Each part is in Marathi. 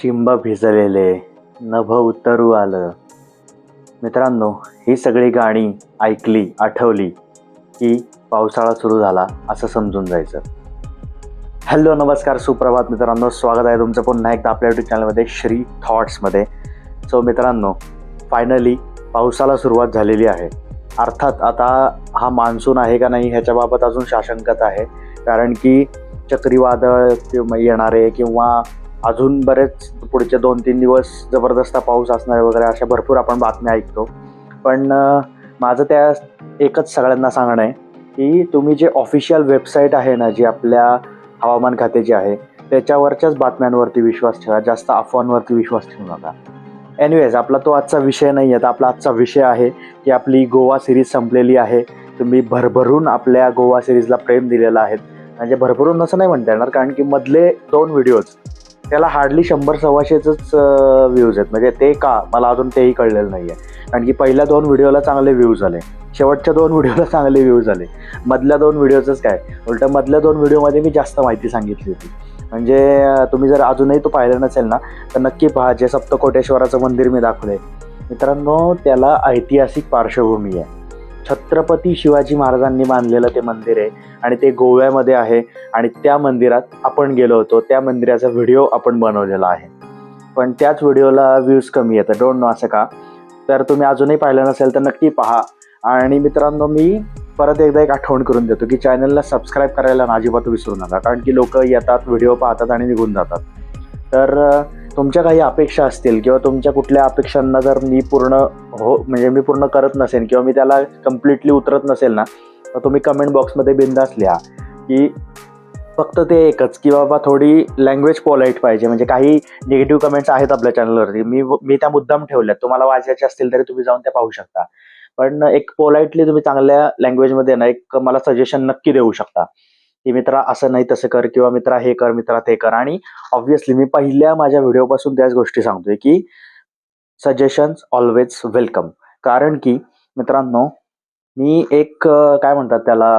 चिंब भिजलेले नभ उतरू आलं. मित्रांनो ही सगळी गाणी ऐकली आठवली की पावसाळा सुरू झाला असं समजून जायचं. हॅलो नमस्कार सुप्रभात मित्रांनो. स्वागत आहे तुमचं पुन्हा एकदा आपल्या युट्यूब चॅनलमध्ये श्री थॉट्समध्ये सो मित्रांनो फायनली पावसाला सुरुवात झालेली आहे. अर्थात आता हा मान्सून आहे का नाही ह्याच्याबाबत अजून शाशंकता आहे. कारण की चक्रीवादळ किंवा येणारे किंवा अजून बरेच पुढचे दोन तीन दिवस जबरदस्त पाऊस असणारे वगैरे अशा भरपूर आपण बातम्या ऐकतो. पण माझं त्या एकच सगळ्यांना सांगणं आहे की तुम्ही जे ऑफिशियल वेबसाईट आहे ना जी आपल्या हवामान खात्याची आहे त्याच्यावरच्याच बातम्यांवरती विश्वास ठेवा. जास्त अफवांवरती विश्वास ठेवू नका. एनिवेज आपला तो आजचा विषय नाही आहे. तर आपला आजचा विषय आहे की आपली गोवा सिरीज संपलेली आहे. तुम्ही भरभरून आपल्या गोवा सिरीजला प्रेम दिलेलं आहे. म्हणजे भरभरून असं नाही म्हणता येणार कारण की मधले दोन व्हिडिओज त्याला हार्डली शंभर सव्वाशेच व्ह्यूज आहेत. म्हणजे ते का? मला अजून तेही कळलेलं नाही आहे कारण की पहिल्या दोन व्हिडिओला चांगले व्ह्यूज आले. शेवटच्या दोन व्हिडिओला चांगले व्ह्यूज आले. मधल्या दोन व्हिडिओचंच काय? उलट मधल्या दोन व्हिडिओमध्ये मी जास्त माहिती सांगितली होती. म्हणजे तुम्ही जर अजूनही तो पाहिलं नसेल ना तर नक्की पहा जे सप्तकोटेश्वराचं मंदिर मी दाखवलंय. मित्रांनो त्याला ऐतिहासिक पार्श्वभूमी आहे. छत्रपती शिवाजी महाराजांनी बांधलेलं ते मंदिर आहे आणि ते गोव्यामध्ये आहे आणि त्या मंदिरात आपण गेलो होतो. त्या मंदिराचा व्हिडिओ आपण बनवलेला आहे. पण त्याच व्हिडिओला व्ह्यूज कमी येतं डोंट नो असं का? तर तुम्ही अजूनही पाहिलं नसेल तर नक्की पहा. आणि मित्रांनो मी परत एकदा एक आठवण करून देतो की चॅनलला सबस्क्राईब करायला अजिबात विसरू नका. कारण की लोक येतात व्हिडिओ पाहतात आणि निघून जातात. तर तुमच्या काही अपेक्षा असतील किंवा तुमच्या कुठल्या अपेक्षांना जर मी पूर्ण हो म्हणजे मी पूर्ण करत नसेल किंवा मी त्याला कम्प्लिटली उतरत नसेल ना तर तुम्ही कमेंट बॉक्समध्ये बिंदास लिहा की फक्त ते एकच की बाबा थोडी लँग्वेज पोलाईट पाहिजे. म्हणजे काही निगेटिव्ह कमेंट्स आहेत आपल्या चॅनलवरती मी मी त्या मुद्दाम ठेवल्यात. तुम्हाला वाचायचे असतील तरी तुम्ही जाऊन त्या पाहू शकता. पण एक पोलाईटली तुम्ही चांगल्या लँग्वेजमध्ये ना एक मला सजेशन नक्की देऊ शकता. की मित्रा असं नाही तसं कर किंवा मित्रा हे कर मित्रा ते कर. आणि ऑब्व्हियसली मी पहिल्या माझ्या व्हिडिओपासून त्याच गोष्टी सांगतोय की सजेशन्स ऑलवेज वेलकम कारण की मित्रांनो मी एक काय म्हणतात त्याला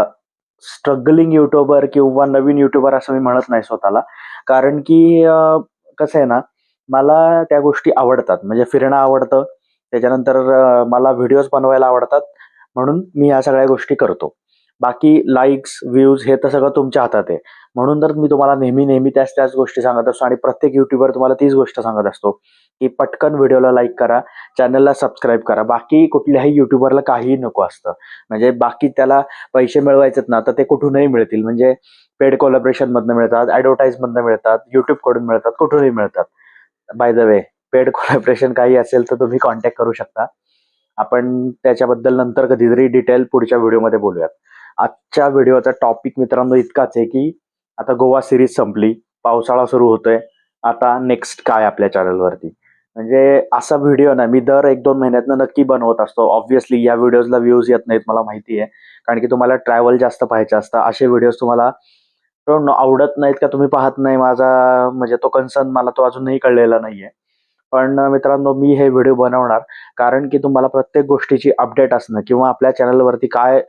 स्ट्रगलिंग युट्यूबर किंवा नवीन युट्यूबर असं मी म्हणत नाही स्वतःला. कारण की कसं आहे ना मला त्या गोष्टी आवडतात. म्हणजे फिरणं आवडतं. त्याच्यानंतर मला व्हिडिओज बनवायला आवडतात. म्हणून मी ह्या सगळ्या गोष्टी करतो. बाकी लाईक्स व्ह्यूज हे तर सगळं तुमच्या हातात आहे. म्हणून तर मी तुम्हाला नेहमी नेहमी त्याच त्याच गोष्टी सांगत असतो आणि प्रत्येक युट्यूबर तुम्हाला तीच गोष्ट सांगत असतो की पटकन व्हिडिओला लाईक करा चॅनलला सबस्क्राईब करा. बाकी कुठल्याही युट्यूबरला काहीही नको असतं. म्हणजे बाकी त्याला पैसे मिळवायचेत ना तर ते कुठूनही मिळतील. म्हणजे पेड कोलॅबरेशनमधनं मिळतात ॲडव्हर्टाईजमधनं मिळतात यूट्यूबकडून मिळतात कुठूनही मिळतात. By the way paid collaboration काही असेल तर तुम्ही कॉन्टॅक्ट करू शकता. आपण त्याच्याबद्दल नंतर कधीतरी डिटेल पुढच्या व्हिडिओमध्ये बोलूयात. आजच्या व्हिडिओचा टॉपिक मित्रांनो इतकाच आहे की आता गोवा सिरीज संपली पावसाळा सुरू होतोय. आता नेक्स्ट काय आपल्या चॅनलवरती म्हणजे असा व्हिडिओ ना मी दर एक दोन महिन्यातनं नक्की बनवत असतो. ऑब्व्हियसली या व्हिडिओजला व्ह्यूज येत नाहीत मला माहिती आहे. कारण की तुम्हाला ट्रॅव्हल जास्त पाहायचं असतं. असे व्हिडिओज तुम्हाला आवडत नाहीत का तुम्ही पाहत नाही माझा म्हणजे तो कन्सर्न मला तो अजूनही कळलेला नाहीये. पण मित्रांनो मी हे व्हिडिओ बनवणार कारण की तुम्हाला प्रत्येक गोष्टीची अपडेट असणं किंवा आपल्या चॅनलवरती काय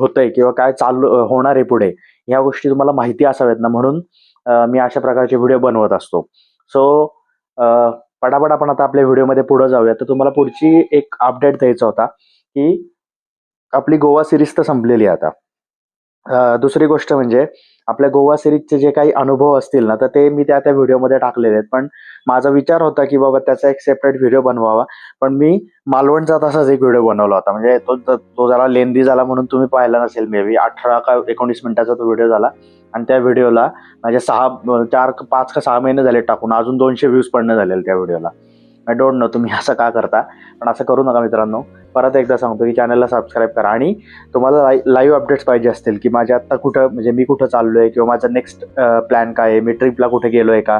होतंय किंवा काय चालू होणार आहे पुढे ह्या गोष्टी तुम्हाला माहिती असाव्यात ना म्हणून मी अशा प्रकारचे व्हिडिओ बनवत असतो. सो पटापट आपण आता आपल्या व्हिडिओमध्ये पुढे जाऊया. तर तुम्हाला पुढची एक अपडेट द्यायचा होता की आपली गोवा सिरीज तर संपलेली आहे आता. दुसरी गोष्ट म्हणजे आपल्या गोवा सिरीजचे जे काही अनुभव असतील ना तर ते मी त्या त्या व्हिडिओमध्ये टाकलेले आहेत. पण माझा विचार होता की बाबा त्याचा एक सेपरेट व्हिडिओ बनवावा. पण मी मालवणचा तसाच एक व्हिडिओ बनवला होता. म्हणजे तो तो जरा लेंदी झाला म्हणून तुम्ही पाहिला नसेल मे बी अठरा का एकोणीस मिनिटाचा तो व्हिडिओ झाला. आणि त्या व्हिडिओला म्हणजे सहा चार पाच का सहा महिने झाले टाकून. अजून दोनशे व्ह्यूज पडणं झालेले त्या व्हिडिओला. आय डोंट नो तुम्ही असं का करता पण असं करू नका मित्रांनो. परत एकदा सांगतो की चॅनलला सबस्क्राईब करा आणि तुम्हाला लाई लाईव्ह अपडेट्स पाहिजे असतील की माझ्या आत्ता कुठं म्हणजे मी कुठं चाललो आहे किंवा माझा नेक्स्ट प्लॅन काय आहे? मी ट्रिपला कुठे गेलो आहे का?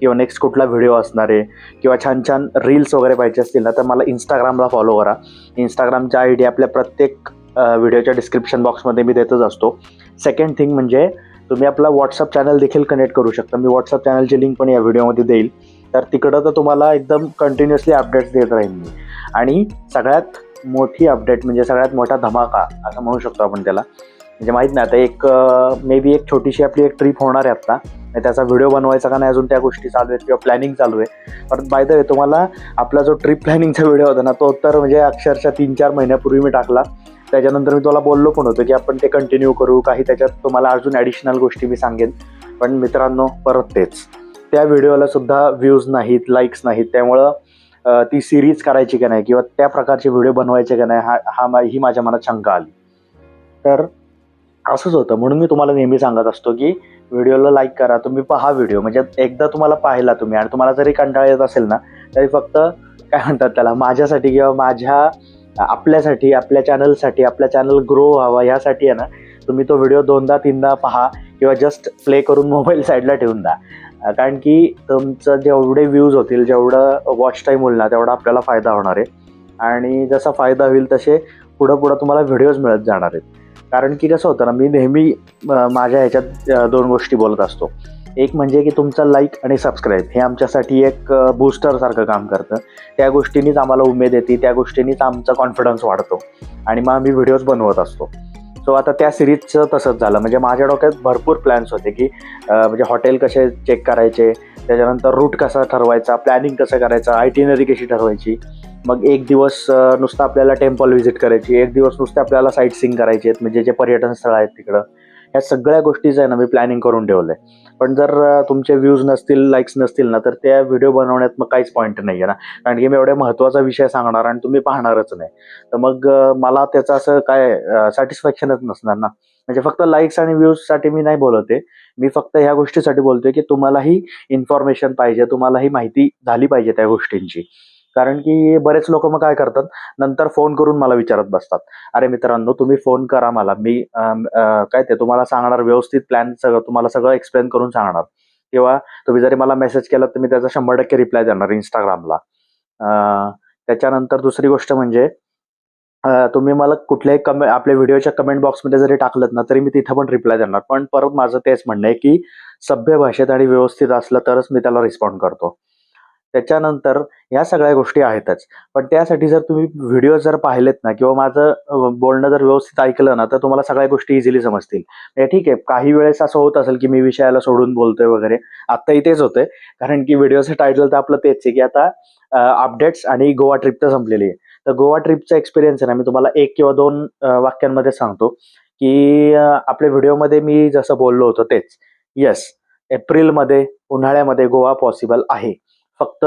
किंवा नेक्स्ट कुठला व्हिडिओ असणार आहे? किंवा छान छान रील्स वगैरे पाहिजे असतील ना तर मला इंस्टाग्रामला फॉलो करा. इंस्टाग्रामच्या आय डी आपल्या प्रत्येक व्हिडिओच्या डिस्क्रिप्शन बॉक्समध्ये मी देतच असतो. सेकंड थिंग म्हणजे तुम्ही आपला व्हॉट्सअप चॅनल देखील कनेक्ट करू शकता. मी व्हॉट्सअप चॅनलची लिंक पण या व्हिडिओमध्ये देईल. तर तिकडं तर तुम्हाला एकदम कंटिन्युअसली अपडेट्स देत राहील मी. आणि सगळ्यात मोठी अपडेट म्हणजे सगळ्यात मोठा धमाका असं म्हणू शकतो आपण त्याला. म्हणजे माहीत नाही आता एक मे बी एक छोटीशी आपली एक ट्रिप होणार आहे आत्ता त्याचा व्हिडिओ बनवायचा का नाही अजून त्या गोष्टी चालू आहेत किंवा प्लॅनिंग चालू आहे. पण बाय द वे तुम्हाला आपला जो ट्रिप प्लॅनिंगचा व्हिडिओ होता ना तो तर म्हणजे अक्षरशः तीन चार महिन्यापूर्वी मी टाकला. त्याच्यानंतर मी तुला बोललो पण होतो की आपण ते कंटिन्यू करू. काही त्याच्यात तुम्हाला अजून ॲडिशनल गोष्टी मी सांगेन. पण मित्रांनो परत तेच. त्या व्हिडिओला सुद्धा व्ह्यूज नाहीत लाईक्स नाहीत. त्यामुळं ती सिरीज करायची का नाही किंवा त्या प्रकारचे व्हिडिओ बनवायचे का नाही हा हा मा- ही माझ्या मनात शंका आली. तर असंच होतं. म्हणून मी तुम्हाला नेहमी सांगत असतो की व्हिडिओला लाईक करा. तुम्ही पहा व्हिडिओ. म्हणजे एकदा तुम्हाला पाहिला तुम्ही आणि तुम्हाला जरी कंटाळा येत असेल ना तरी फक्त काय म्हणतात त्याला माझ्यासाठी किंवा माझ्या आपल्यासाठी आपल्या चॅनलसाठी आपल्या चॅनल ग्रो व्हावा यासाठी आहे ना तुम्ही तो व्हिडिओ दोनदा तीनदा पहा किंवा जस्ट प्ले करून मोबाईल साईडला ठेवून द्या. कारण की तुमचं जेवढे व्ह्यूज होतील जेवढं वॉच टाईम होईल ना तेवढा आपल्याला फायदा होणार आहे. आणि जसा फायदा होईल तसे पुढं पुढं तुम्हाला व्हिडिओज मिळत जाणार आहेत. कारण की कसं होतं ना मी नेहमी माझ्या ह्याच्यात दोन गोष्टी बोलत असतो. एक म्हणजे की तुमचं लाईक आणि सबस्क्राईब हे आमच्यासाठी एक बूस्टरसारखं काम करतं. त्या गोष्टींनीच आम्हाला उमेद येते त्या गोष्टींनीच आमचा कॉन्फिडन्स वाढतो. आणि मग आम्ही व्हिडिओज बनवत असतो. सो आता त्या सिरीजचं तसंच झालं. म्हणजे माझ्या डोक्यात भरपूर प्लॅन्स होते की म्हणजे हॉटेल कसे चेक करायचे त्याच्यानंतर रूट कसा ठरवायचा प्लॅनिंग कसं करायचं आयटिनरी कशी ठरवायची. मग एक दिवस नुसतं आपल्याला टेम्पल व्हिजिट करायची एक दिवस नुसते आपल्याला साईट सीन करायची आहेत म्हणजे जे पर्यटन स्थळ आहेत तिकडं. ह्या सगळ्या गोष्टीचं आहे ना मी प्लॅनिंग करून ठेवलं आहे पण जर तुमचे व्ह्यूज नसतील लाईक्स नसतील ना तर त्या व्हिडिओ बनवण्यात मग काहीच पॉईंट नाही आहे ना. कारण की मी एवढ्या महत्त्वाचा विषय सांगणार आणि तुम्ही पाहणारच नाही. तर मग मला त्याचं असं काय सॅटिस्फॅक्शनच नसणार ना. म्हणजे फक्त लाईक्स आणि व्ह्यूजसाठी मी नाही बोलत आहे. मी फक्त ह्या गोष्टीसाठी बोलतोय की तुम्हालाही इन्फॉर्मेशन पाहिजे तुम्हालाही माहिती झाली पाहिजे त्या गोष्टींची. कारण की बरेच लोक मग काय करतात नंतर फोन करून मला विचारत बसतात. अरे मित्रांनो तुम्ही फोन करा मला. मी काय ते तुम्हाला सांगणार व्यवस्थित प्लॅन सगळं तुम्हाला सगळं एक्सप्लेन करून सांगणार. किंवा तुम्ही जरी मला मेसेज केला तर मी त्याचा शंभर टक्के रिप्लाय देणार इंस्टाग्रामला त्याच्यानंतर दुसरी गोष्ट म्हणजे तुम्ही मला कुठल्याही कमे आपल्या व्हिडिओच्या कमेंट बॉक्समध्ये जरी टाकलं ना तरी मी तिथं पण रिप्लाय देणार. पण परत माझं तेच म्हणणं आहे की सभ्य भाषेत आणि व्यवस्थित असलं तरच मी त्याला रिस्पॉन्ड करतो. त्याच्यानंतर या सगळ्या गोष्टी आहेतच. पण त्यासाठी जर तुम्ही व्हिडिओ जर पाहिलेत ना किंवा माझं बोलणं जर व्यवस्थित ऐकलं ना तर तुम्हाला सगळ्या गोष्टी इझिली समजतील. म्हणजे ठीक आहे काही वेळेस असं होत असेल की मी विषयाला सोडून बोलतोय वगैरे आत्ताही तेच होतंय. कारण की व्हिडिओचं टायटल तर आपलं तेच आहे की आता अपडेट्स आणि गोवा ट्रिप तर संपलेली आहे. तर गोवा ट्रिपचा एक्सपिरियन्स आहे ना मी तुम्हाला एक किंवा दोन वाक्यांमध्ये सांगतो. की आपल्या व्हिडिओमध्ये मी जसं बोललो होतो तेच. येस एप्रिलमध्ये उन्हाळ्यामध्ये गोवा पॉसिबल आहे. फक्त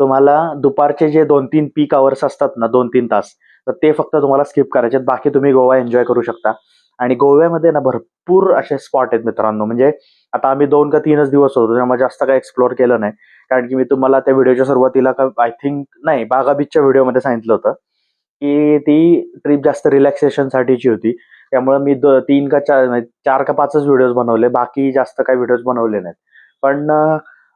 तुम्हाला दुपारचे जे दोन तीन पीक आवर्स असतात ना दोन तीन तास तर ते फक्त तुम्हाला स्किप करायचे बाकी तुम्ही गोवा एन्जॉय करू शकता. आणि गोव्यामध्ये ना भरपूर असे स्पॉट आहेत मित्रांनो. म्हणजे आता आम्ही दोन का तीनच दिवस होतो त्यामुळे जास्त काय एक्सप्लोअर केलं नाही. कारण की मी तुम्हाला त्या व्हिडिओच्या सुरुवातीला का आय थिंक नाही बागा बीचच्या व्हिडिओमध्ये सांगितलं होतं की ती ट्रिप जास्त रिलॅक्सेशनसाठीची होती. त्यामुळे मी तीन का चार चार का पाचच व्हिडिओज बनवले. बाकी जास्त काही व्हिडिओज बनवले नाहीत. पण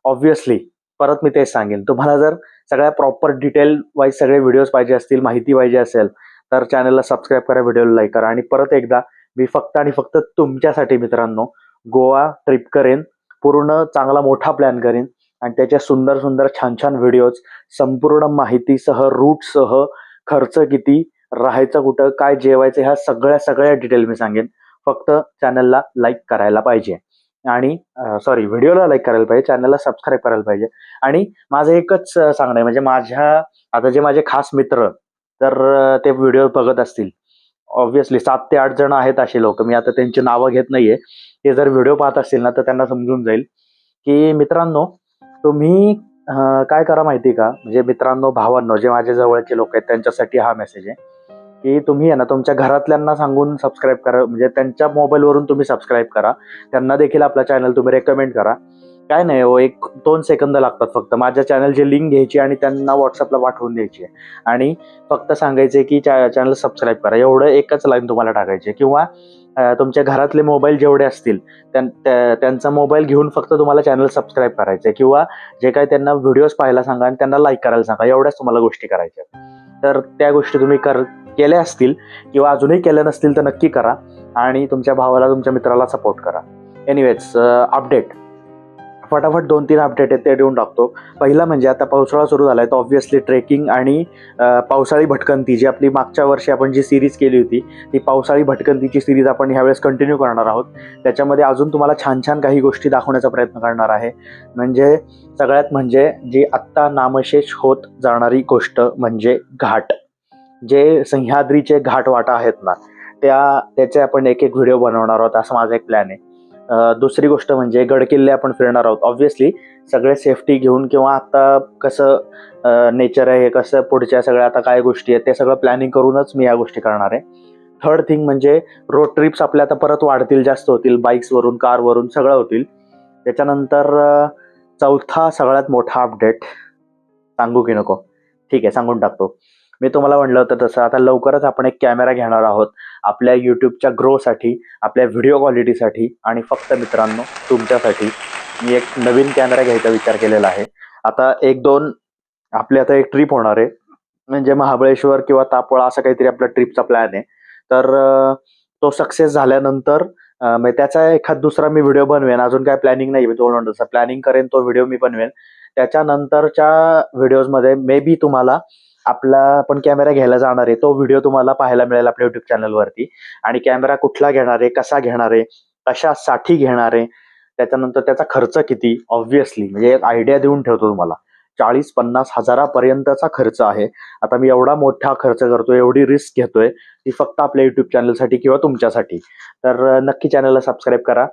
ऑब्व्हियसली परत मी तेच सांगेन. तुम्हाला जर सगळ्या प्रॉपर डिटेल वाईज सगळे व्हिडिओज पाहिजे असतील माहिती पाहिजे असेल तर चॅनलला सबस्क्राईब करा व्हिडिओला लाईक करा. आणि परत एकदा मी फक्त आणि फक्त तुमच्यासाठी मित्रांनो गोवा ट्रिप करेन. पूर्ण चांगला मोठा प्लॅन करेन. आणि त्याच्या सुंदर सुंदर छान छान व्हिडिओज संपूर्ण माहितीसह रूटसह खर्च किती राहायचं कुठं काय जेवायचं ह्या सगळ्या सगळ्या डिटेल मी सांगेन. फक्त चॅनलला लाईक करायला पाहिजे. आणि सॉरी व्हिडिओला लाईक करायला पाहिजे चॅनलला सबस्क्राईब करायला पाहिजे. आणि माझं एकच सांगणं आहे म्हणजे माझ्या आता जे माझे खास मित्र तर ते व्हिडिओ बघत असतील. ऑब्व्हियसली सात ते आठ जण आहेत असे लोक मी आता त्यांची नावं घेत नाहीये. ते जर व्हिडिओ पाहत असतील ना तर त्यांना समजून जाईल. की मित्रांनो तुम्ही काय करा माहिती का? म्हणजे मित्रांनो भावांनो जे माझे जवळचे लोक आहेत त्यांच्यासाठी हा मेसेज आहे. की तुम्ही आहे ना तुमच्या घरातल्यांना सांगून सबस्क्राईब करा. म्हणजे त्यांच्या मोबाईलवरून तुम्ही सबस्क्राईब करा. त्यांना देखील आपला चॅनल तुम्ही रेकमेंड करा. काय नाही हो एक दोन सेकंद लागतात फक्त. माझ्या चॅनलची लिंक घ्यायची आणि त्यांना व्हॉट्सअपला पाठवून द्यायची आहे. आणि फक्त सांगायचे की चॅनल सबस्क्राईब करा. एवढं एकच लाईन तुम्हाला टाकायची किंवा तुमच्या घरातले मोबाईल जेवढे असतील त्यां- त्या- त्यांचा मोबाईल घेऊन फक्त तुम्हाला चॅनल सबस्क्राईब करायचं आहे किंवा जे काही त्यांना व्हिडिओज पाहायला सांगा आणि त्यांना लाईक करायला सांगा. एवढ्याच तुम्हाला गोष्टी करायच्या तर त्या गोष्टी तुम्ही कर केल्या असतील किंवा अजूनही केल्या नसतील तर नक्की करा आणि तुमच्या भावाला तुमच्या मित्राला सपोर्ट करा. एनिवेज अपडेट फटाफट दोन तीन अपडेट आहेत ते देऊन टाकतो. पहिला म्हणजे आता पावसाळा सुरू झाला आहे तर ऑब्व्हियसली ट्रेकिंग आणि पावसाळी भटकंती जी आपली मागच्या वर्षी आपण जी सिरीज केली होती ती पावसाळी भटकंतीची सिरीज आपण ह्यावेळेस कंटिन्यू करणार आहोत. त्याच्यामध्ये अजून तुम्हाला छान छान काही गोष्टी दाखवण्याचा प्रयत्न करणार आहे. म्हणजे सगळ्यात म्हणजे जी आत्ता नामशेष होत जाणारी गोष्ट म्हणजे घाट. जे सह्याद्रीचे घाट वाटा आहेत ना त्या त्याचे आपण एक एक व्हिडिओ बनवणार आहोत. असं माझा एक प्लॅन आहे. दुसरी गोष्ट म्हणजे गडकिल्ले आपण फिरणार आहोत. ऑब्व्हियसली सगळे सेफ्टी घेऊन किंवा आता कसं नेचर आहे कसं पुढच्या सगळ्या आता काय गोष्टी आहेत ते सगळं प्लॅनिंग करूनच मी या गोष्टी करणार आहे. थर्ड थिंग म्हणजे रोड ट्रिप्स आपल्या आता परत वाढतील जास्त होतील. बाईक्सवरून कारवरून सगळं होतील. त्याच्यानंतर चौथा सगळ्यात मोठा अपडेट सांगू की नको? ठीक आहे सांगून टाकतो. मी तुम्हाला म्हणलं होतं तसं. आता लवकरच आपण एक कॅमेरा घेणार आहोत आपल्या यूट्यूबच्या ग्रोसाठी आपल्या व्हिडिओ क्वालिटीसाठी आणि फक्त मित्रांनो तुमच्यासाठी मी एक नवीन कॅमेरा घ्यायचा विचार केलेला आहे. आता एक दोन आपली आता एक ट्रिप होणार आहे. म्हणजे महाबळेश्वर किंवा तापोळा असा काहीतरी आपला ट्रिपचा प्लॅन आहे. तर तो सक्सेस झाल्यानंतर त्याचा एखाद दुसरा मी व्हिडिओ बनवेन. अजून काय प्लॅनिंग नाही मी दोन तसं. प्लॅनिंग करेन तो व्हिडिओ मी बनवेन. त्याच्यानंतरच्या व्हिडिओजमध्ये मे बी तुम्हाला आपला आपण कॅमेरा घ्यायला जाणार आहे. तो व्हिडिओ तुम्हाला पाहायला मिळेल आपल्या युट्यूब चॅनलवरती आणि कॅमेरा कुठला घेणार आहे कसा घेणार आहे कशासाठी घेणार आहे त्याच्यानंतर त्याचा खर्च किती? ऑब्व्हियसली म्हणजे एक आयडिया देऊन ठेवतो तुम्हाला. चाळीस पन्नास हजारापर्यंतचा खर्च आहे. आता मी एवढा मोठा खर्च करतोय एवढी रिस्क घेतोय ती फक्त आपल्या युट्यूब चॅनलसाठी किंवा तुमच्यासाठी. तर नक्की चॅनलला सबस्क्राईब करा.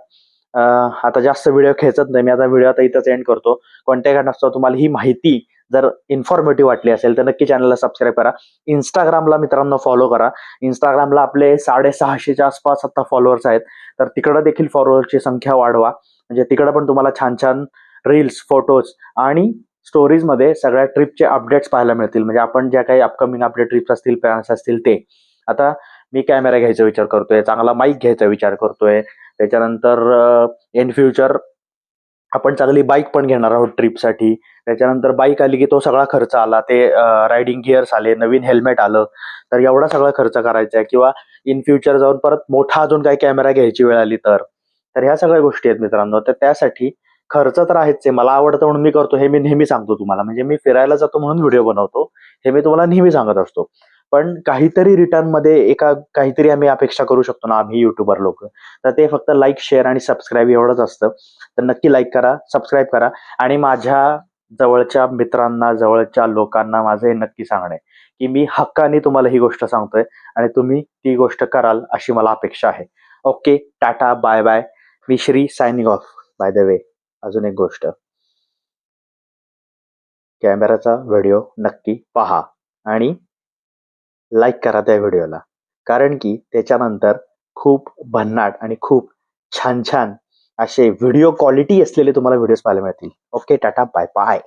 आता जास्त व्हिडिओ खेचत नाही. मी आता व्हिडिओ आता इथंच एंड करतो. कॉन्टॅक्ट असतो तुम्हाला ही माहिती जर इन्फॉर्मेटिव्ह वाटली असेल तर नक्की चॅनलला सबस्क्राईब करा. इंस्टाग्रामला मित्रांनो फॉलो करा. इंस्टाग्रामला आपले साडेसहाशेच्या आसपास आता फॉलोअर्स आहेत. तर तिकडं देखील फॉलोअर्सची संख्या वाढवा. म्हणजे तिकडं पण तुम्हाला छान छान रील्स फोटोज आणि स्टोरीजमध्ये सगळ्या ट्रिपचे अपडेट्स पाहायला मिळतील. म्हणजे आपण ज्या काही अपकमिंग आपले ट्रिप्स असतील प्लॅन्स असतील ते. आता मी कॅमेरा घ्यायचा विचार करतोय चांगला माईक घ्यायचा विचार करतोय. त्याच्यानंतर इन फ्युचर आपण चांगली बाईक पण घेणार आहोत ट्रिपसाठी त्याच्यानंतर बाईक आली की तो सगळा खर्च आला. ते रायडिंग गिअर्स आले नवीन हेल्मेट आलं. तर एवढा सगळा खर्च करायचा आहे. किंवा इन फ्युचर जाऊन परत मोठा अजून काही कॅमेरा घ्यायची वेळ आली तर. तर ह्या सगळ्या गोष्टी आहेत मित्रांनो. तर त्यासाठी खर्च तर आहेच आहे. मला आवडतं म्हणून मी करतो. हे मी नेहमी सांगतो तुम्हाला. म्हणजे मी फिरायला जातो म्हणून व्हिडिओ बनवतो. हे मी तुम्हाला नेहमी सांगत असतो. पण काहीतरी रिटर्नमध्ये एका काहीतरी आम्ही अपेक्षा करू शकतो ना आम्ही युट्यूबर लोक. तर ते फक्त लाईक शेअर आणि सबस्क्राईब एवढंच असतं. तर नक्की लाईक करा सबस्क्राईब करा. आणि माझ्या जवळच्या मित्रांना जवळच्या लोकांना माझं हे नक्की सांगणं आहे की मी हक्काने तुम्हाला ही गोष्ट सांगतोय आणि तुम्ही ती गोष्ट कराल अशी मला अपेक्षा आहे. Okay tata bye bye me Shri signing off by the way अजून एक गोष्ट. कॅमेराचा व्हिडिओ नक्की पहा आणि लाईक करा त्या व्हिडिओला. कारण की त्याच्यानंतर खूप भन्नाट आणि खूप छान छान असे व्हिडिओ क्वालिटी असलेले तुम्हाला व्हिडिओज पाहायला मिळतील. Okay tata bye bye